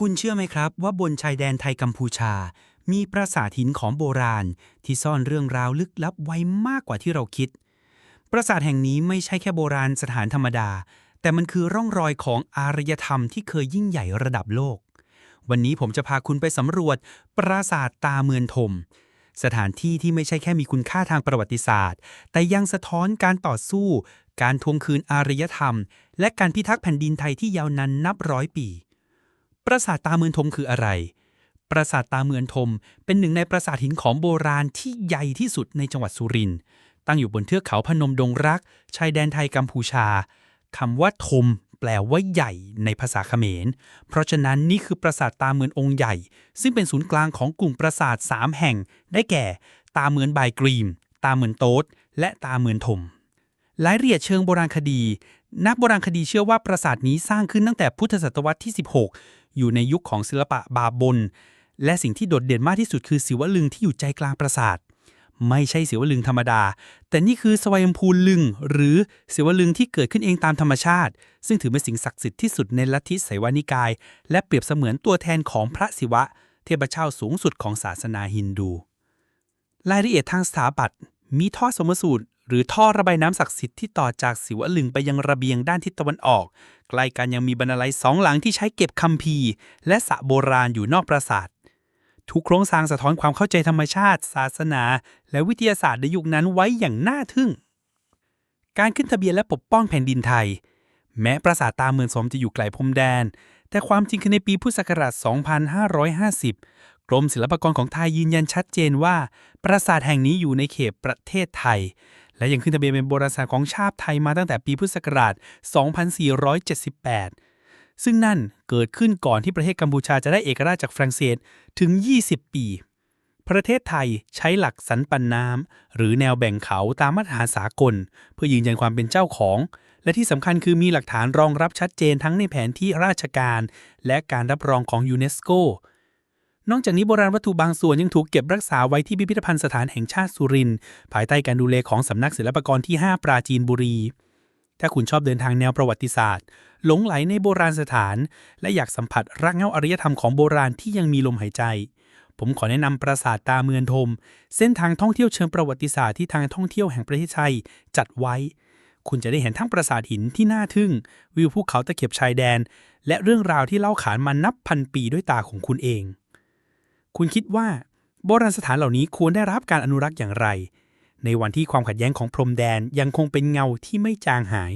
คุณเชื่อไหมครับว่าบนชายแดนไทยกัมพูชา มีปราสาทหินของโบราณ ที่ซ่อนเรื่องราวลึกลับไว้มากกว่าที่เราคิด ปราสาทแห่งนี้ไม่ใช่แค่โบราณสถานธรรมดา แต่มันคือร่องรอยของอารยธรรมที่เคยยิ่งใหญ่ระดับโลก วันนี้ผมจะพาคุณไปสำรวจ ปราสาทตาเมือนทมสถานที่ที่ไม่ใช่แค่มีคุณค่าทางประวัติศาสตร์ แต่ยังสะท้อนการต่อสู้ การทวงคืนอารยธรรม และการพิทักษ์แผ่นดินไทยที่ยาวนานนับร้อยปี ปราสาทตาเมือนทมคืออะไร ปราสาทตาเมือนทม เป็นหนึ่งในปราสาทหินของโบราณที่ใหญ่ที่สุดในจังหวัดสุรินทร์ ตั้งอยู่บนเทือกเขาพนมดงรัก ชายแดนไทยกัมพูชา คำว่าทม แปลว่าใหญ่ในภาษาเขมร เพราะฉะนั้นนี่คือปราสาทตาเมือนองค์ใหญ่ ซึ่งเป็นศูนย์กลางของกลุ่มปราสาท3แห่ง ได้แก่ ตาเมือนบายกรีม ตาเมือนโต๊ด และตาเมือนทมรายละเอียดเชิงโบราณคดี นักโบราณคดีเชื่อว่าปราสาทนี้สร้างขึ้นตั้งแต่พุทธศตวรรษที่ 16 อยู่ในยุคของศิลปะบาบลและสิ่งที่โดดเด่นมากที่สุดคือศิวลึงที่อยู่ใจกลางปราสาท ไม่ใช่ศิวลึงธรรมดา แต่นี่คือสวายมพูลึง หรือศิวลึงที่เกิดขึ้นเองตามธรรมชาติ ซึ่งถือเป็นสิ่งศักดิ์สิทธิ์ที่สุดในลัทธิไสวานิกาย และเปรียบเสมือนตัวแทนของพระศิวะ เทพเจ้าสูงสุดของศาสนาฮินดู รายละเอียดทางสถาปัตย์มีท่อสมสูตร หรือท่อระบายน้ำศักดิ์สิทธิ์ที่ต่อจากศิวลึงไปยังระเบียงด้านทิศตะวันออก ใกล้กันยังมีบรรลัยสองหลังที่ใช้เก็บคัมภีร์ และสระโบราณอยู่นอกปราสาท ทุกโครงสร้างสะท้อนความเข้าใจธรรมชาติ ศาสนา และวิทยาศาสตร์ในยุคนั้นไว้อย่างน่าทึ่ง การขึ้นทะเบียนและปกป้องแผ่นดินไทย แม้ปราสาทตาเมืองสมจะอยู่ไกลพรมแดน แต่ความจริงคือในปีพุทธศักราช 2550 กรมศิลปากรของไทยยืนยันชัดเจนว่า ปราสาทแห่งนี้อยู่ในเขตประเทศไทย และยังขึ้นทะเบียนเป็นโบราณสถานของชาติไทยมาตั้งแต่ปีพุทธศักราช 2478 ซึ่งนั่นเกิดขึ้นก่อนที่ประเทศกัมพูชาจะได้เอกราชจากฝรั่งเศสถึง 20 ปี ประเทศไทยใช้หลักสันปันน้ำหรือแนวแบ่งเขาตามมาตรฐานสากล เพื่อยืนยันความเป็นเจ้าของ และที่สำคัญคือมีหลักฐานรองรับชัดเจนทั้งในแผนที่ราชการ และการรับรองของยูเนสโก นอกจากนี้โบราณวัตถุบางส่วนยังถูกเก็บรักษาไว้ที่พิพิธภัณฑ์สถานแห่งชาติสุรินทร์ภายใต้การดูแลของสำนักศิลปากรที่ 5 ปราจีนบุรี ถ้าคุณชอบเดินทางแนวประวัติศาสตร์ หลงไหลในโบราณสถาน และอยากสัมผัสรักเหง้าอารยธรรมของโบราณที่ยังมีลมหายใจ ผมขอแนะนำปราสาทตาเมือนทม เส้นทางท่องเที่ยวเชิงประวัติศาสตร์ที่ทางท่องเที่ยวแห่งประเทศไทยจัดไว้ คุณจะได้เห็นทั้งปราสาทหินที่น่าทึ่ง วิวภูเขาตะเข็บชายแดน และเรื่องราวที่เล่าขานมานับพันปีด้วยตาของคุณเอง คุณคิดว่าโบราณสถานเหล่านี้ควรได้รับการอนุรักษ์อย่างไร ในวันที่ความขัดแย้งของพรมแดนยังคงเป็นเงาที่ไม่จางหาย